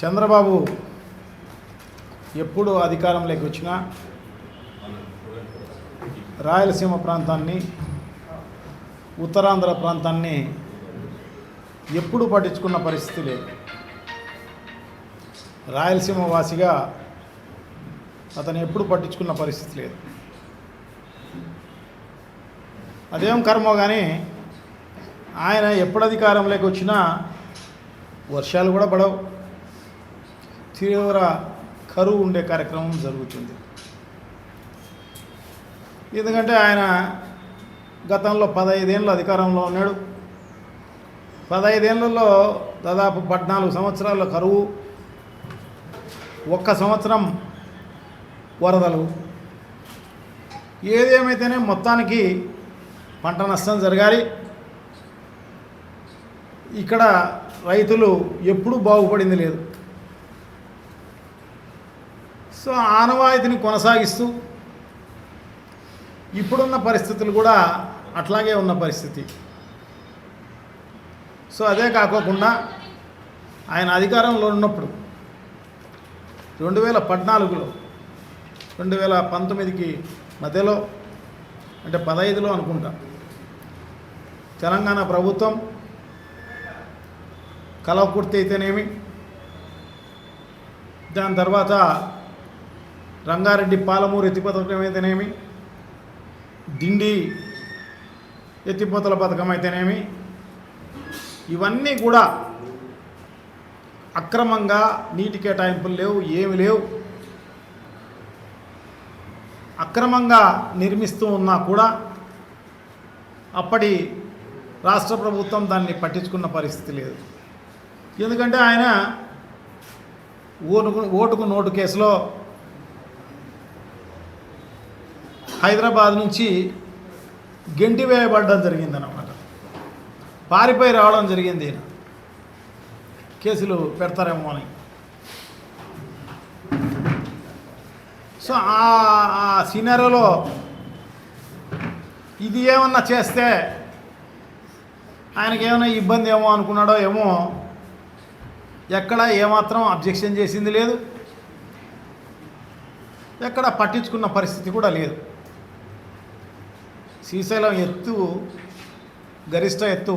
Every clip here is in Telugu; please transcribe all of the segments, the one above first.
చంద్రబాబు ఎప్పుడు అధికారంలోకి వచ్చినా రాయలసీమ ప్రాంతాన్ని ఉత్తరాంధ్ర ప్రాంతాన్ని ఎప్పుడు పట్టించుకున్న పరిస్థితి లేదు. రాయలసీమ వాసిగా అతను ఎప్పుడు పట్టించుకున్న పరిస్థితి లేదు. అదేం కర్మో కానీ ఆయన ఎప్పుడు అధికారంలోకి వచ్చినా వర్షాలు కూడా పడవు. తీవ్ర కరువు ఉండే కార్యక్రమం జరుగుతుంది. ఎందుకంటే ఆయన గతంలో పదహైదేళ్ళు అధికారంలో ఉన్నాడు. పదహైదేళ్ళలో దాదాపు పద్నాలుగు సంవత్సరాల కరువు ఒక్క సంవత్సరం వరదలు. ఏదేమైతేనే మొత్తానికి పంట నష్టం జరగాలి. ఇక్కడ రైతులు ఎప్పుడూ బాగుపడింది లేదు. సో ఆనవాయితీని కొనసాగిస్తూ ఇప్పుడున్న పరిస్థితులు కూడా అట్లాగే ఉన్న పరిస్థితి. సో అదే కాకోకుండా ఆయన అధికారంలో ఉన్నప్పుడు రెండు వేల పద్నాలుగులో రెండు వేల పంతొమ్మిదికి మధ్యలో అంటే పదహైదులో అనుకుంటా తెలంగాణ ప్రభుత్వం కలవకుర్తి అయితేనేమి దాని తర్వాత రంగారెడ్డి పాలమూరు ఎత్తిపోతల అయితేనేమి దిండి ఎత్తిపోతల పథకం అయితేనేమి ఇవన్నీ కూడా అక్రమంగా నీటి కేటాయింపులు లేవు ఏమి లేవు. అక్రమంగా నిర్మిస్తూ ఉన్నా కూడా అప్పటి రాష్ట్ర ప్రభుత్వం దాన్ని పట్టించుకున్న పరిస్థితి లేదు. ఎందుకంటే ఆయన ఓటుకు ఓటుకు నోటు కేసులో హైదరాబాద్ నుంచి గెంటి వేయబడడం జరిగిందన్నమాట. పారిపోయి రావడం జరిగింది కేసులు పెడతారేమో అని. సో ఆ ఆ సినారోలో ఇది ఏమన్నా చేస్తే ఆయనకి ఏమైనా ఇబ్బంది ఏమో అనుకున్నాడో ఏమో ఎక్కడ ఏమాత్రం అబ్జెక్షన్ చేసింది లేదు. ఎక్కడ పట్టించుకున్న పరిస్థితి కూడా లేదు. శ్రీశైలం ఎత్తు గరిష్ట ఎత్తు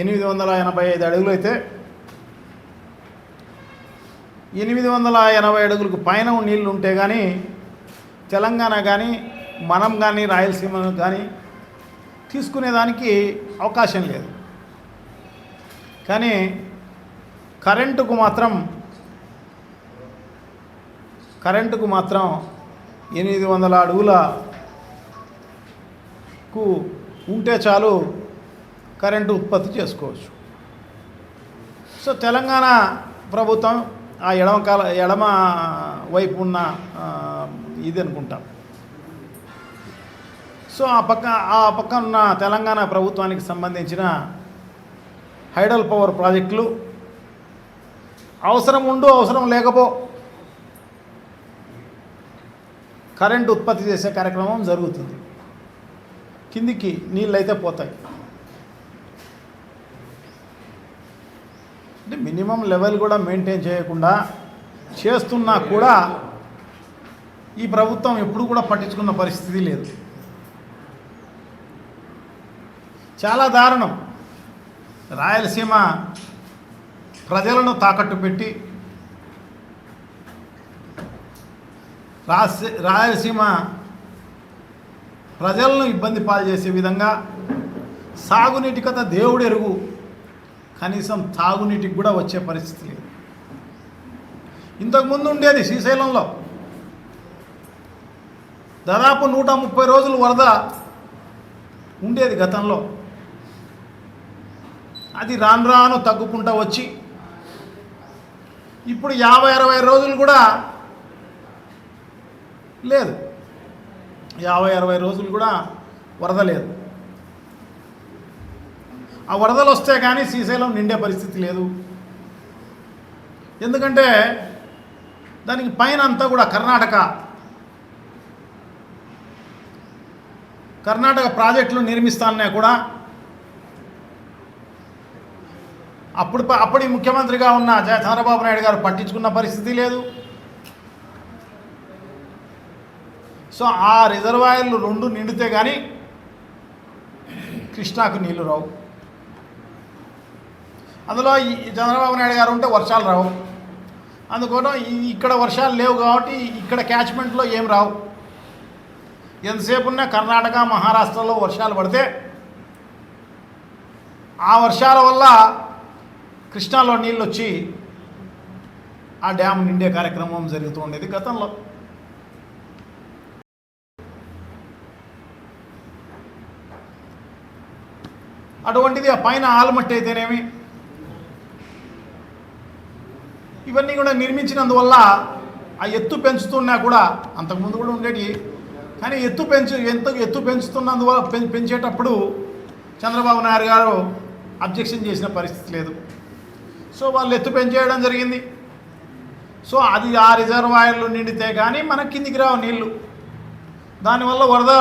ఎనిమిది వందల ఎనభై ఐదు అడుగులు అయితే ఎనిమిది వందల ఎనభై అడుగులకు పైన నీళ్ళు ఉంటే కానీ తెలంగాణ కానీ మనం కానీ రాయలసీమ కానీ తీసుకునేదానికి అవకాశం లేదు. కానీ కరెంటుకు మాత్రం కరెంటుకు మాత్రం ఎనిమిది వందల అడుగుల కు ఉంటే చాలు కరెంటు ఉత్పత్తి చేసుకోవచ్చు. సో తెలంగాణ ప్రభుత్వం ఆ ఎడమ కాల ఎడమ వైపు ఉన్న ఇది అనుకుంటాం. సో ఆ పక్క ఆ పక్క ఉన్న తెలంగాణ ప్రభుత్వానికి సంబంధించిన హైడల్ పవర్ ప్రాజెక్టులు అవసరం ఉండు అవసరం లేకపో కరెంట్ ఉత్పత్తి చేసే కార్యక్రమం జరుగుతుంది. కిందికి నీళ్ళు అయితే పోతాయి. అంటే మినిమం లెవెల్ కూడా మెయింటైన్ చేయకుండా చేస్తున్నా కూడా ఈ ప్రభుత్వం ఎప్పుడు కూడా పట్టించుకున్న పరిస్థితి లేదు. చాలా దారుణం. రాయలసీమ ప్రజలను తాకట్టు పెట్టి రాసి రాయలసీమ ప్రజలను ఇబ్బంది పాలు చేసే విధంగా సాగునీటి కథ దేవుడు ఎరుగు. కనీసం తాగునీటికి కూడా వచ్చే పరిస్థితి లేదు. ఇంతకుముందు ఉండేది శ్రీశైలంలో. దాదాపు నూట ముప్పై రోజులు వరద ఉండేది గతంలో. అది రాను రాను తగ్గుకుంటూ వచ్చి ఇప్పుడు యాభై అరవై రోజులు కూడా లేదు. యాభై అరవై రోజులు కూడా వరద లేదు. ఆ వరదలు వస్తే కానీ శ్రీశైలం నిండే పరిస్థితి లేదు. ఎందుకంటే దానికి పైన అంతా కూడా కర్ణాటక. కర్ణాటక ప్రాజెక్టులు నిర్మిస్తానే కూడా అప్పుడు అప్పటి ముఖ్యమంత్రిగా ఉన్న చంద్రబాబు నాయుడు గారు పట్టించుకున్న పరిస్థితి లేదు. సో ఆ రిజర్వాయర్లు రెండు నిండితే కానీ కృష్ణాకు నీళ్ళు రావు. అందులో ఈ చంద్రబాబు నాయుడు గారు ఉంటే వర్షాలు రావు. అందుకోసం ఇక్కడ వర్షాలు లేవు కాబట్టి ఇక్కడ క్యాచ్మెంట్లో ఏం రావు. ఎంతసేపు ఉన్నా కర్ణాటక మహారాష్ట్రలో వర్షాలు పడితే ఆ వర్షాల వల్ల కృష్ణాలో నీళ్ళు వచ్చి ఆ డ్యామ్ నిండే కార్యక్రమం జరుగుతూ ఉండేది గతంలో. అటువంటిది ఆ పైన ఆలమట్టి అయితేనేమి? ఇవన్నీ కూడా నిర్మించినందువల్ల ఆ ఎత్తు పెంచుతున్నా కూడా అంతకుముందు కూడా ఉండేటి కానీ ఎత్తు పెంచు ఎంత ఎత్తు పెంచుతున్నందువల్ల పెంచేటప్పుడు చంద్రబాబు నాయుడు గారు అబ్జెక్షన్ చేసిన పరిస్థితి లేదు. సో వాళ్ళు ఎత్తు పెంచేయడం జరిగింది. సో అది ఆ రిజర్వాయర్లు నిండితే కానీ మన కిందికి రావు నీళ్ళు. దానివల్ల వరద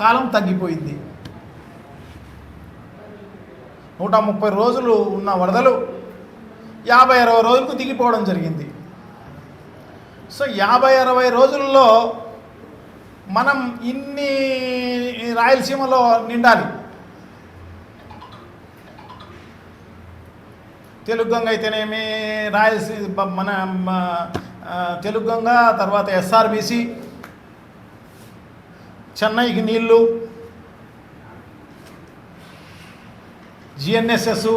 కాలం తగ్గిపోయింది. నూట ముప్పై రోజులు ఉన్న వరదలు యాభై అరవై రోజులకు దిగిపోవడం జరిగింది. సో యాభై అరవై రోజుల్లో మనం ఇన్ని రాయలసీమలో నిండాలి. తెలుగు గంగ అయితేనేమి రాయలసీమ మన మ- తెలుగు గంగ తర్వాత ఎస్ఆర్బిసి చెన్నైకి నీళ్ళు జిఎన్ఎస్ఎస్.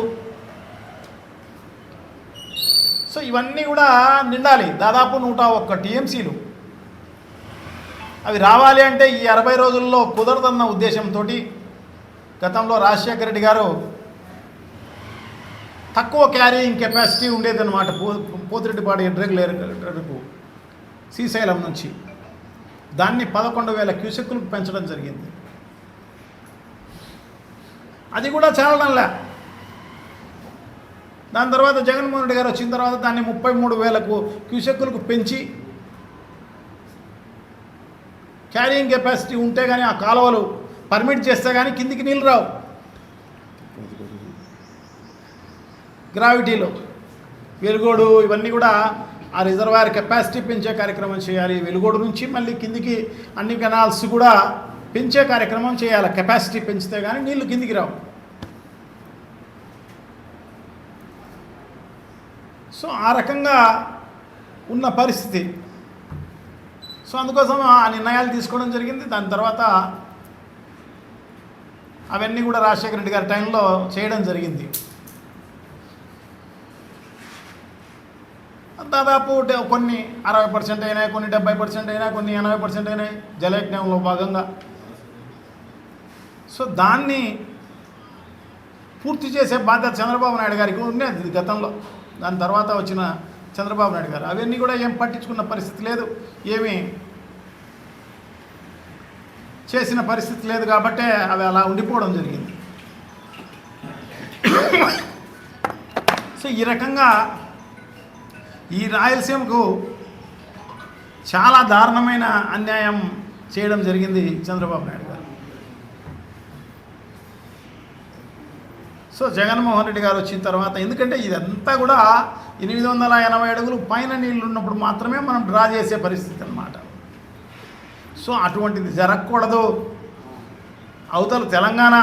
సో ఇవన్నీ కూడా నిండాలి. దాదాపు నూట ఒక్క టీఎంసీలు. అవి రావాలి అంటే ఈ అరవై రోజుల్లో కుదరదన్న ఉద్దేశంతో గతంలో రాజశేఖర రెడ్డి గారు తక్కువ క్యారీయింగ్ కెపాసిటీ ఉండేదన్నమాట పో పోతిరెడ్డిపాడు రెగ్యులేటర్కు శ్రీశైలం నుంచి. దాన్ని పదకొండు వేల క్యూసెక్కులకు పెంచడం జరిగింది. అది కూడా చాలడంలా. దాని తర్వాత జగన్మోహన్ రెడ్డి గారు వచ్చిన తర్వాత దాన్ని ముప్పై మూడు వేలకు క్యూసెక్కులకు పెంచి క్యారియింగ్ కెపాసిటీ ఉంటే కానీ ఆ కాలువలు పర్మిట్ చేస్తే కానీ కిందికి నీళ్ళు రావు. గ్రావిటీలో వెలుగోడు ఇవన్నీ కూడా ఆ రిజర్వాయర్ కెపాసిటీ పెంచే కార్యక్రమం చేయాలి. వెలుగోడు నుంచి మళ్ళీ కిందికి అన్ని కెనాల్స్ కూడా పెంచే కార్యక్రమం చేయాలి. కెపాసిటీ పెంచితే కానీ నీళ్ళు కిందికి రావు. సో ఆ రకంగా ఉన్న పరిస్థితి. సో అందుకోసం ఆ నిర్ణయాలు తీసుకోవడం జరిగింది. దాని తర్వాత అవన్నీ కూడా రాజశేఖర రెడ్డి గారి టైంలో చేయడం జరిగింది. దాదాపు కొన్ని అరవై పర్సెంట్ అయినాయి కొన్ని డెబ్బై పర్సెంట్ అయినా కొన్ని ఎనభై పర్సెంట్ అయినాయి. జలయజ్ఞంలో భాగంగా సో దాన్ని పూర్తి చేసే బాధ్యత చంద్రబాబు నాయుడు గారికి ఉండేది గతంలో. దాని తర్వాత వచ్చిన చంద్రబాబు నాయుడు గారు. అవన్నీ కూడా ఏం పట్టించుకున్న పరిస్థితి లేదు. ఏమీ చేసిన పరిస్థితి లేదు కాబట్టే అవి అలా ఉండిపోవడం జరిగింది. సో ఈ రకంగా ఈ రాయలసీమకు చాలా దారుణమైన అన్యాయం చేయడం జరిగింది చంద్రబాబు నాయుడు గారు సో జగన్మోహన్ రెడ్డి గారు వచ్చిన తర్వాత ఎందుకంటే ఇదంతా కూడా ఎనిమిది వందల ఎనభై అడుగులు పైన నీళ్ళు ఉన్నప్పుడు మాత్రమే మనం డ్రా చేసే పరిస్థితి అన్నమాట. సో అటువంటిది జరగకూడదు. అవతల తెలంగాణ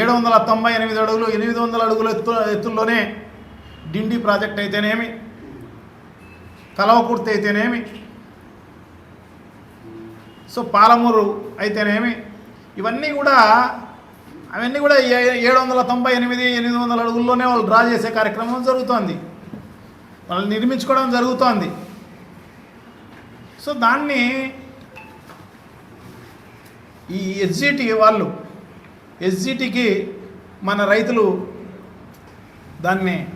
ఏడు వందల తొంభై ఎనిమిది అడుగులు ఎనిమిది వందల అడుగుల ఎత్తు ఎత్తుల్లోనే డిండి ప్రాజెక్ట్ అయితేనేమి కలవకుర్తి అయితేనేమి సో పాలమూరు అయితేనేమి ఇవన్నీ కూడా అవన్నీ కూడా ఏ- ఏడు వందల తొంభై ఎనిమిది ఎనిమిది వందల అడుగుల్లోనే వాళ్ళు డ్రా చేసే కార్యక్రమం జరుగుతోంది. వాళ్ళు నిర్మించుకోవడం జరుగుతోంది. సో దాన్ని ఈ ఎస్జిటి వాళ్ళు ఎస్జిటికి మన రైతులు దాన్ని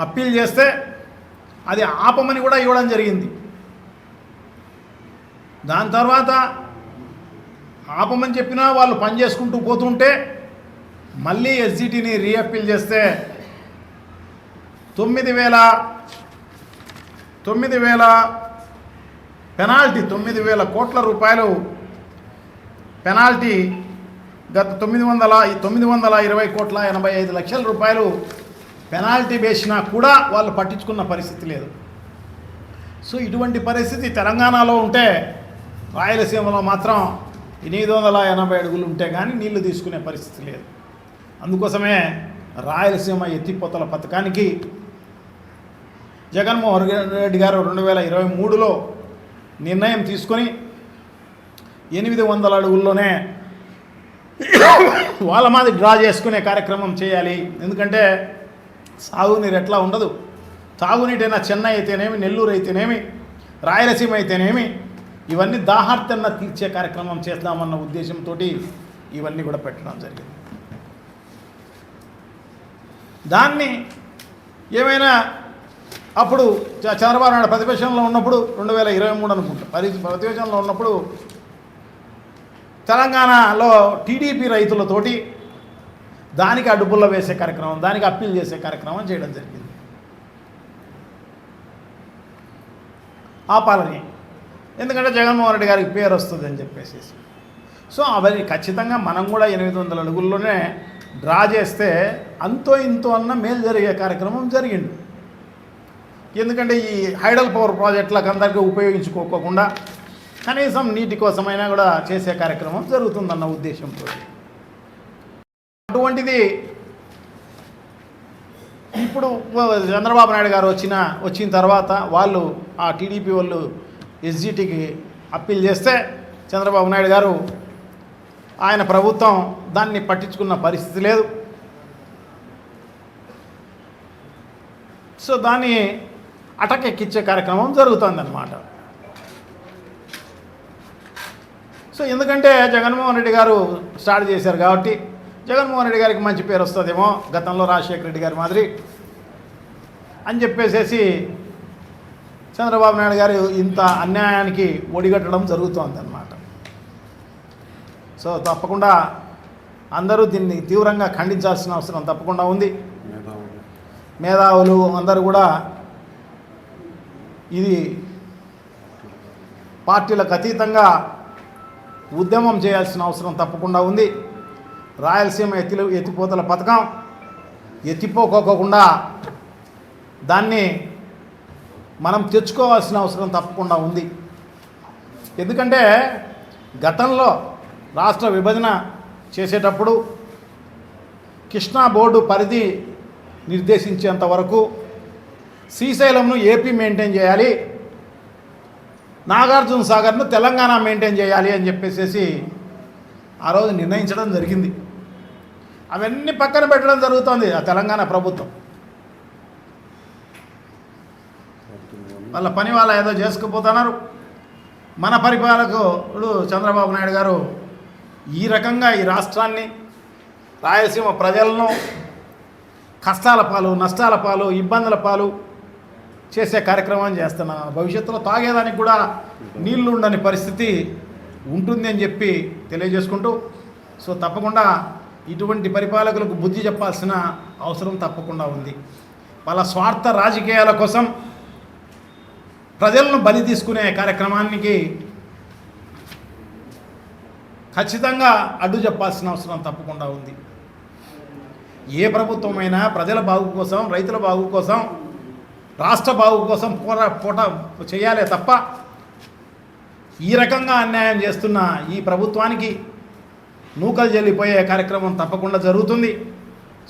అప్పీల్ చేస్తే అది ఆపమని కూడా ఇవ్వడం జరిగింది. దాని తర్వాత ఆపమని చెప్పినా వాళ్ళు పని చేసుకుంటూ పోతుంటే మళ్ళీ ఎస్జిటిని రీఅప్పీల్ చేస్తే తొమ్మిది వేల తొమ్మిది వేల పెనాల్టీ తొమ్మిది వేల కోట్ల రూపాయలు పెనాల్టీ గత తొమ్మిది వందల తొమ్మిది వందల ఇరవై కోట్ల ఎనభై ఐదు లక్షల రూపాయలు పెనాల్టీ వేసినా కూడా వాళ్ళు పట్టించుకున్న పరిస్థితి లేదు. సో ఇటువంటి పరిస్థితి తెలంగాణలో ఉంటే రాయలసీమలో మాత్రం ఎనిమిది వందల ఎనభై అడుగులు ఉంటే కానీ నీళ్ళు తీసుకునే పరిస్థితి లేదు. అందుకోసమే రాయలసీమ ఎత్తిపోతల పథకానికి జగన్మోహన్ రెడ్డి గారు రెండు వేల ఇరవై మూడులో నిర్ణయం తీసుకొని ఎనిమిది వందల అడుగుల్లోనే వాళ్ళ మాది డ్రా చేసుకునే కార్యక్రమం చేయాలి. ఎందుకంటే సాగునీరు ఎట్లా ఉండదు? తాగునీటైనా చెన్నై అయితేనేమి నెల్లూరు అయితేనేమి రాయలసీమ అయితేనేమి ఇవన్నీ దాహార్తన్న తీర్చే కార్యక్రమం చేద్దామన్న ఉద్దేశంతో ఇవన్నీ కూడా పెట్టడం జరిగింది. దాన్ని ఏమైనా అప్పుడు చ- చంద్రబాబు నాయుడు ప్రతిపక్షంలో ఉన్నప్పుడు రెండు వేల ఇరవై మూడు అనుకుంటా. పరి ప్రతిపక్షంలో ఉన్నప్పుడు తెలంగాణలో టీడీపీ రైతులతోటి దానికి అడ్డుపుల్ల వేసే కార్యక్రమం దానికి అప్పీల్ చేసే కార్యక్రమం చేయడం జరిగింది. ఆ పాలనే ఎందుకంటే జగన్మోహన్ రెడ్డి గారికి పేరు వస్తుంది అని చెప్పేసి. సో అవన్నీ ఖచ్చితంగా మనం కూడా ఎనిమిది వందల అడుగుల్లోనే డ్రా చేస్తే అంతో ఇంతో అన్న మేలు జరిగే కార్యక్రమం జరిగింది. ఎందుకంటే ఈ హైడల్ పవర్ ప్రాజెక్టులకు అందరికీ ఉపయోగించుకోకుండా కనీసం నీటి కోసమైనా కూడా చేసే కార్యక్రమం జరుగుతుందన్న ఉద్దేశంతో. అటువంటిది ఇప్పుడు చంద్రబాబు నాయుడు గారు వచ్చిన వచ్చిన తర్వాత వాళ్ళు ఆ టీడీపీ వాళ్ళు ఎస్జిటికి అప్పీల్ చేస్తే చంద్రబాబు నాయుడు గారు ఆయన ప్రభుత్వం దాన్ని పట్టించుకున్న పరిస్థితి లేదు. సో దాన్ని అటకెక్కించే కార్యక్రమం జరుగుతుందన్నమాట. సో ఎందుకంటే జగన్మోహన్ రెడ్డి గారు స్టార్ట్ చేశారు కాబట్టి జగన్మోహన్ రెడ్డి గారికి మంచి పేరు వస్తుందేమో గతంలో రాజశేఖర రెడ్డి గారి మాదిరి అని చెప్పేసేసి చంద్రబాబు నాయుడు గారు ఇంత అన్యాయానికి ఒడిగట్టడం జరుగుతోంది అన్నమాట సో తప్పకుండా అందరూ దీన్ని తీవ్రంగా ఖండించాల్సిన అవసరం తప్పకుండా ఉంది. మేధావులు అందరూ కూడా ఇది పార్టీలకు అతీతంగా ఉద్యమం చేయాల్సిన అవసరం తప్పకుండా ఉంది. రాయలసీమ ఎత్తి ఎత్తిపోతల పథకం ఎత్తిపోకోకుండా దాన్ని మనం తెచ్చుకోవాల్సిన అవసరం తప్పకుండా ఉంది. ఎందుకంటే గతంలో రాష్ట్ర విభజన చేసేటప్పుడు కృష్ణా బోర్డు పరిధి నిర్దేశించేంత వరకు శ్రీశైలంను ఏపీ మెయింటైన్ చేయాలి నాగార్జున సాగర్ను తెలంగాణ మెయింటైన్ చేయాలి అని చెప్పేసి ఆ రోజు నిర్ణయించడం జరిగింది. అవన్నీ పక్కన పెట్టడం జరుగుతోంది ఆ తెలంగాణ ప్రభుత్వం. వాళ్ళ పని వాళ్ళ ఏదో చేసుకుపోతున్నారు. మన పరిపాలకుడు చంద్రబాబు నాయుడు గారు ఈ రకంగా ఈ రాష్ట్రాన్ని రాయలసీమ ప్రజలను కష్టాల పాలు నష్టాల పాలు ఇబ్బందుల పాలు చేసే కార్యక్రమం చేస్తున్న భవిష్యత్తులో తాగేదానికి కూడా నీళ్ళు ఉండని పరిస్థితి ఉంటుంది అని చెప్పి తెలియజేసుకుంటూ సో తప్పకుండా ఇటువంటి పరిపాలకులకు బుద్ధి చెప్పాల్సిన అవసరం తప్పకుండా ఉంది. వాళ్ళ స్వార్థ రాజకీయాల కోసం ప్రజలను బలి తీసుకునే కార్యక్రమానికి ఖచ్చితంగా అడ్డు చెప్పాల్సిన అవసరం తప్పకుండా ఉంది. ఏ ప్రభుత్వమైనా ప్రజల బాగు కోసం రైతుల బాగు కోసం రాష్ట్ర బాగు కోసం పోరా పోట చేయాలే తప్ప ఈ రకంగా అన్యాయం చేస్తున్న ఈ ప్రభుత్వానికి నూకలు చెల్లిపోయే కార్యక్రమం తప్పకుండా జరుగుతుంది.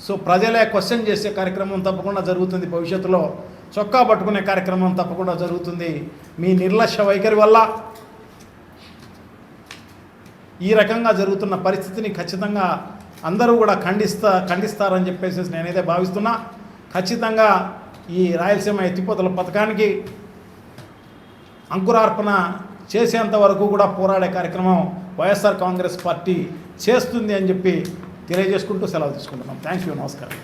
సో ప్రజలే క్వశ్చన్ చేసే కార్యక్రమం తప్పకుండా జరుగుతుంది భవిష్యత్తులో. చొక్కా పట్టుకునే కార్యక్రమం తప్పకుండా జరుగుతుంది. మీ నిర్లక్ష్య వైఖరి వల్ల ఈ రకంగా జరుగుతున్న పరిస్థితిని ఖచ్చితంగా అందరూ కూడా ఖండిస్తా ఖండిస్తారని చెప్పేసి నేనైతే భావిస్తున్నా. ఖచ్చితంగా ఈ రాయలసీమ ఎత్తిపోతల పథకానికి అంకురార్పణ చేసేంత వరకు కూడా పోరాడే కార్యక్రమం వైఎస్ఆర్ కాంగ్రెస్ పార్టీ చేస్తుంది అని చెప్పి తెలియజేసుకుంటూ సెలవు తీసుకుంటున్నాం. Thank you. నమస్కారం.